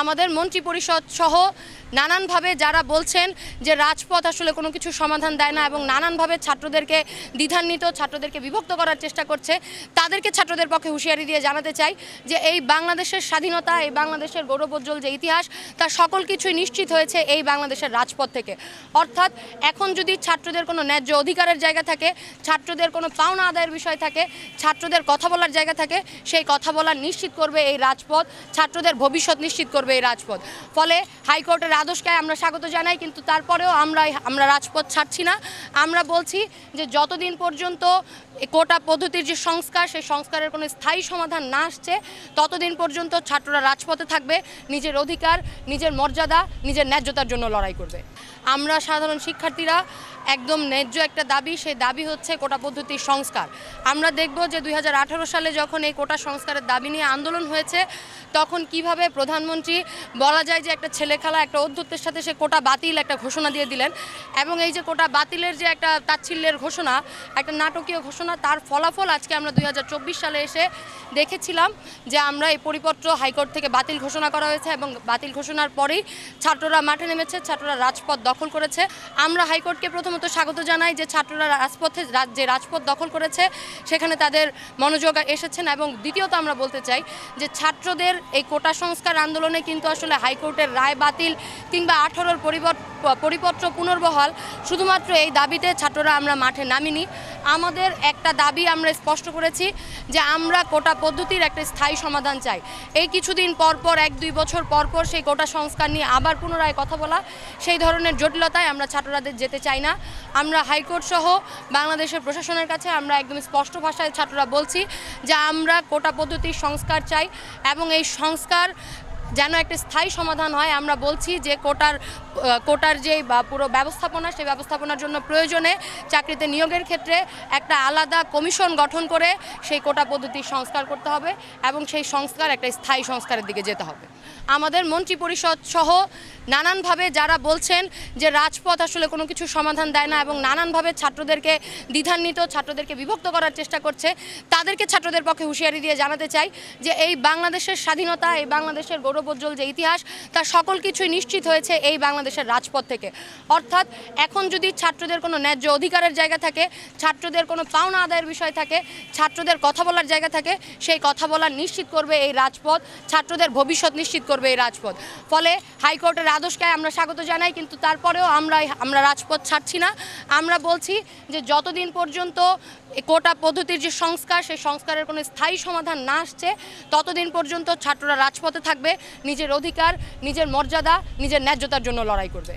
আমাদের মন্ত্রী পরিষদ সহ নানানভাবে যারা বলছেন যে রাজপথ আসলে কোনো কিছু সমাধান দেয় না এবং নানানভাবে ছাত্রদেরকে দ্বিধান্বিত, ছাত্রদেরকে বিভক্ত করার চেষ্টা করছে, তাদেরকে ছাত্রদের পক্ষে হুঁশিয়ারি দিয়ে জানাতে চাই যে এই বাংলাদেশের স্বাধীনতা, এই বাংলাদেশের গৌরবোজ্জ্বল যে ইতিহাস তার সকল কিছুই নিশ্চিত হয়েছে এই বাংলাদেশের রাজপথ থেকে। অর্থাৎ এখন যদি ছাত্রদের কোনো ন্যায্য অধিকারের জায়গা থাকে, ছাত্রদের কোনো পাওনা আদায়ের বিষয় থাকে, ছাত্রদের কথা বলার জায়গা থাকে, সেই কথা বলার নিশ্চিত করবে এই রাজপথ, ছাত্রদের ভবিষ্যৎ নিশ্চিত করবে। এই রাজপথ। ফলে হাইকোর্টের আদেশকে আমরা স্বাগত জানাই, কিন্তু তারপরেও আমরা আমরা রাজপথ ছাড়ছি না। আমরা বলছি যে যতদিন পর্যন্ত কোটা পদ্ধতির যে সংস্কার, সেই সংস্কারের কোনো স্থায়ী সমাধান না আসছে, ততদিন পর্যন্ত ছাত্ররা রাজপথে থাকবে, নিজের অধিকার, নিজের মর্যাদা, নিজের ন্যায্যতার জন্য লড়াই করবে। আমরা সাধারণ শিক্ষার্থীরা একদম ন্যায্য একটা দাবি, সেই দাবি হচ্ছে কোটা পদ্ধতির সংস্কার। আমরা দেখব যে দুই হাজার আঠারো সালে যখন এই কোটা সংস্কারের দাবি নিয়ে আন্দোলন হয়েছে, তখন কীভাবে প্রধানমন্ত্রী বলা যায় যে একটা ছেলে খেলা একটা অধ্যত্বের সাথে সে কোটা বাতিল একটা ঘোষণা দিয়ে দিলেন এবং এই যে কোটা বাতিলের যে একটা তাচ্ছিল্যের ঘোষণা, একটা নাটকীয় ঘোষণা, তার ফলাফল আজকে আমরা দুই হাজার চব্বিশ সালে এসে দেখেছিলাম যে আমরা এই পরিপত্র হাইকোর্ট থেকে বাতিল ঘোষণা করা হয়েছে এবং বাতিল ঘোষণার পরেই ছাত্ররা মাঠে নেমেছে, ছাত্ররা রাজপথ দখল করেছে। আমরা হাইকোর্টকে প্রথমত স্বাগত জানাই যে ছাত্ররা রাজপথে যে রাজপথ দখল করেছে, সেখানে তাদের মনোযোগ এসেছেন এবং দ্বিতীয়ত আমরা বলতে চাই যে ছাত্রদের এই কোটা সংস্কার আন্দোলনে কিন্তু আসলে হাইকোর্টের রায় বাতিল কিংবা আঠারোর পরিপত্র পুনর্বহাল শুধুমাত্র এই দাবিতে ছাত্ররা আমরা মাঠে নামিনি। আমাদের একটা দাবি আমরা স্পষ্ট করেছি যে আমরা কোটা পদ্ধতির একটা স্থায়ী সমাধান চাই। এই কিছুদিন পর পর, এক দুই বছর পর পর সেই কোটা সংস্কার নিয়ে আবার পুনরায় কথা বলা, সেই ধরনের জটিলতায় আমরা ছাত্ররাদের যেতে চাই না। আমরা হাইকোর্ট সহ বাংলাদেশের প্রশাসনের কাছে আমরা একদম স্পষ্ট ভাষায় ছাত্ররা বলছি যে আমরা কোটা পদ্ধতির সংস্কার চাই এবং এই সংস্কার যেন একটা স্থায়ী সমাধান হয়, আমরা বলছি যে কোটার কোটার যে বা পুরো ব্যবস্থাপনা, সেই ব্যবস্থাপনার জন্য প্রয়োজনে চাকরিতে নিয়োগের ক্ষেত্রে একটা আলাদা কমিশন গঠন করে সেই কোটা পদ্ধতির সংস্কার করতে হবে এবং সেই সংস্কার একটা স্থায়ী সংস্কারের দিকে যেতে হবে। আমাদের মন্ত্রী পরিষদ সহ নানানভাবে যারা বলছেন যে রাজপথ আসলে কোনো কিছু সমাধান দেয় না এবং নানানভাবে ছাত্রদেরকে দ্বিধান্বিত, ছাত্রদেরকে বিভক্ত করার চেষ্টা করছে, তাদেরকে ছাত্রদের পক্ষে হুঁশিয়ারি দিয়ে জানাতে চাই যে এই বাংলাদেশের স্বাধীনতা, এই বাংলাদেশের গৌরবোজ্জ্বল যে ইতিহাস তার সকল কিছুই নিশ্চিত হয়েছে এই বাংলাদেশের রাজপথ থেকে। অর্থাৎ এখন যদি ছাত্রদের কোনো ন্যায্য অধিকারের জায়গা থাকে, ছাত্রদের কোনো পাওনা আদায়ের বিষয় থাকে, ছাত্রদের কথা বলার জায়গা থাকে, সেই কথা বলার নিশ্চিত করবে এই রাজপথ, ছাত্রদের ভবিষ্যৎ নিশ্চিত করবে এই রাজপথ। ফলে হাইকোর্টের আদেশকে আমরা স্বাগত জানাই, কিন্তু তারপরেও আমরা আমরা রাজপথ ছাড়ছি না। আমরা বলছি যে যতদিন পর্যন্ত কোটা পদ্ধতির যে সংস্কার, সেই সংস্কারের কোনো স্থায়ী সমাধান না আসছে, ততদিন পর্যন্ত ছাত্ররা রাজপথে থাকবে। নিজের অধিকার নিজের মর্যাদা নিজের ন্যায্যতার জন্য লড়াই করবে।